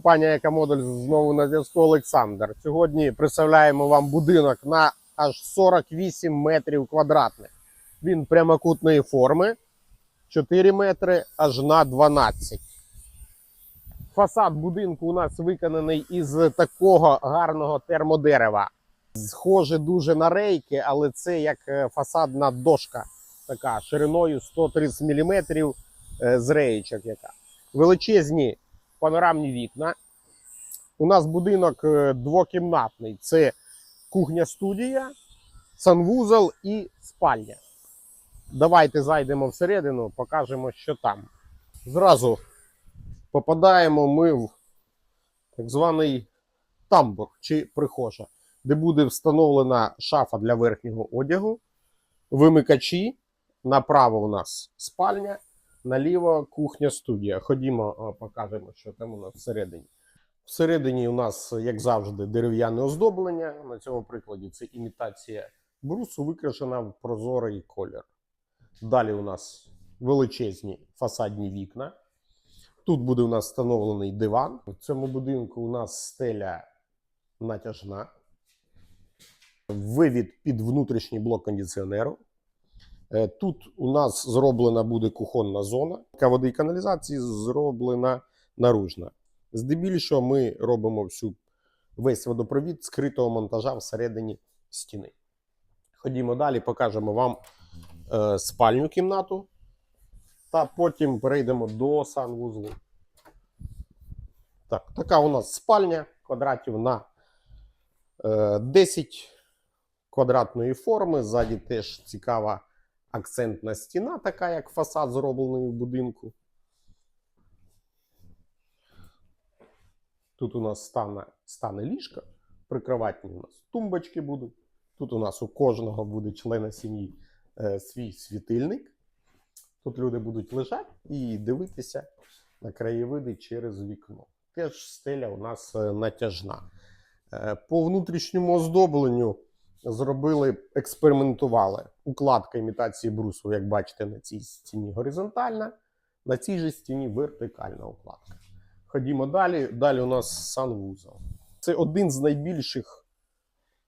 Пані Екомодуль знову на зв'язку Олександр. Сьогодні представляємо вам будинок на аж 48 метрів квадратних. Він прямокутної форми 4 метри аж на 12. Фасад будинку у нас виконаний із такого гарного термодерева. Схоже дуже на рейки, але це як е, фасадна дошка, така шириною 130 мм з реєчок. Яка. Величезні панорамні вікна. У нас будинок е, двокімнатний. Це кухня-студія, санвузол і спальня. Давайте зайдемо всередину, покажемо, що там. Зразу попадаємо ми в так званий тамбур чи прихожа, де буде встановлена шафа для верхнього одягу, вимикачі. Направо у нас спальня, наліво кухня-студія. Ходімо, покажемо, що там у нас всередині. Всередині у нас, як завжди, дерев'яне оздоблення. На цьому прикладі це імітація брусу, викрашена в прозорий колір. Далі у нас величезні фасадні вікна. Тут буде у нас встановлений диван. В цьому будинку у нас стеля натяжна. Вивід під внутрішній блок кондиціонеру. Е, Тут у нас зроблена буде кухонна зона. Яка води і каналізації зроблена наружна. Здебільшого ми робимо всю весь водопровід скритого монтажа всередині стіни. Ходімо далі, покажемо вам е, спальню кімнату. Та потім перейдемо до санвузлу. Так, така у нас спальня квадратів на е, 10 квадратної форми. Ззаді теж цікава акцентна стіна, така як фасад зроблений в будинку. Тут у нас стане, стане ліжко, прикроватні у нас тумбочки будуть. Тут у нас у кожного буде члена сім'ї е, свій світильник. Тут люди будуть лежати і дивитися на краєвиди через вікно. Теж стеля у нас е, натяжна. Е, По внутрішньому оздобленню зробили, експериментували. Укладка імітації брусу, як бачите, на цій стіні горизонтальна, на цій же стіні вертикальна укладка. Ходімо далі. Далі у нас санвузол. Це один з найбільших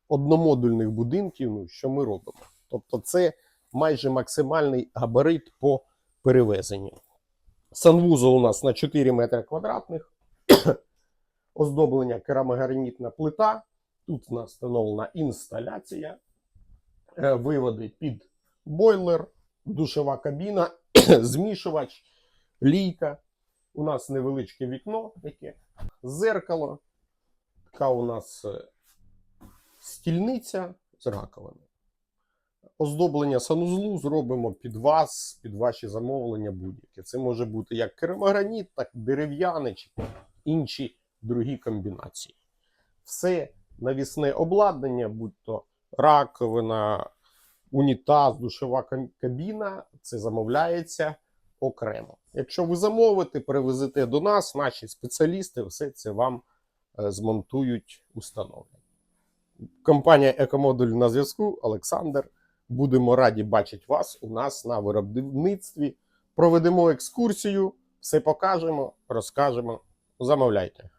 одномодульних будинків, ну, що ми робимо. Тобто, це майже максимальний габарит по перевезенню. Санвузол у нас на 4 метри квадратних. Оздоблення керамогранітна плита. Тут у встановлена інсталяція, е, виводи під бойлер, душова кабіна, змішувач, лійка. У нас невеличке вікно, таке зеркало. Така у нас е, стільниця з раковиною. Оздоблення санузлу зробимо під вас, під ваші замовлення будь-яке. Це може бути як керамограніт, так і дерев'яний чи інші другі комбінації. Все навісне обладнання, будь то раковина, унітаз, душова кабіна, це замовляється окремо. Якщо ви замовите, привезете до нас, наші спеціалісти все це вам е, змонтують, установлять. Компанія Екомодуль на зв'язку. Олександр. Будемо раді бачити вас у нас на виробництві. Проведемо екскурсію, все покажемо, розкажемо. Замовляйте.